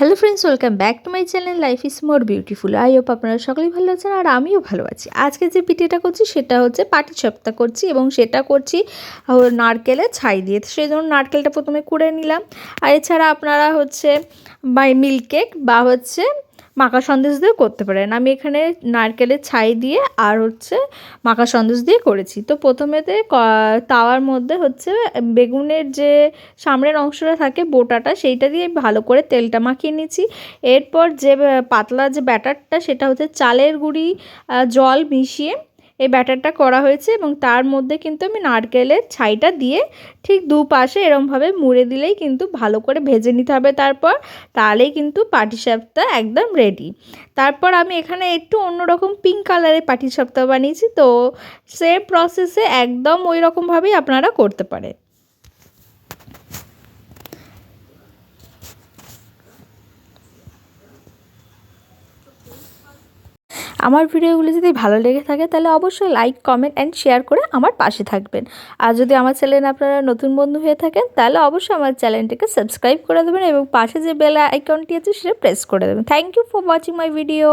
Hello friends welcome back to my channel life is more beautiful I hope আপনারা সকলেই ভালো আছেন আর আমিও ভালো আছি। আজকে যে পিঠেটা করছি, সেটা হচ্ছে পাটি সপ্তাহ করছি এবং সেটা করছি নারকেলে ছাই দিয়ে। সেই জন্য নারকেলটা প্রথমে কুড়ে নিলাম। আর এছাড়া আপনারা হচ্ছে, বাই মিল্ক কেক বা হচ্ছে মাখা সন্দেশ দিয়ে করতে পারেন। আমি এখানে নারকেলের ছাই দিয়ে আর হচ্ছে মাখা সন্দেশ দিয়ে করেছি। তো প্রথমেতে তাওয়ার মধ্যে হচ্ছে বেগুনের যে সামনের অংশটা থাকে বোটাটা, সেইটা দিয়ে ভালো করে তেলটা মাখিয়ে নিয়েছি। এরপর যে, পাতলা যে ব্যাটারটা, সেটা হচ্ছে চালের গুঁড়ি জল মিশিয়ে এই ব্যাটারটা করা হয়েছে এবং তার মধ্যে কিন্তু আমি নারকেলের ছাইটা দিয়ে ঠিক দুপাশে এরমভাবে মুড়ে দিলেই কিন্তু ভালো করে ভেজে নিতে হবে তারপর তাহলেই কিন্তু পাটিসাপটা একদম রেডি তারপর আমি এখানে একটু অন্যরকম পিঙ্ক কালারের পাটিসাপটা বানিয়েছি, তো সে প্রসেসে একদম ওই রকমভাবেই আপনারা করতে পারেন। আমার ভিডিওগুলো যদি ভালো লেগে থাকে, তাহলে অবশ্যই লাইক কমেন্ট অ্যান্ড শেয়ার করে আমার পাশে থাকবেন। আর যদি আমার চ্যানেল আপনারা নতুন বন্ধু হয়ে থাকেন, তাহলে অবশ্যই আমার চ্যানেলটিকে সাবস্ক্রাইব করে দেবেন এবং পাশে যে বেলা আইকনটি আছে, সেটা প্রেস করে দেবেন। Thank you for watching my video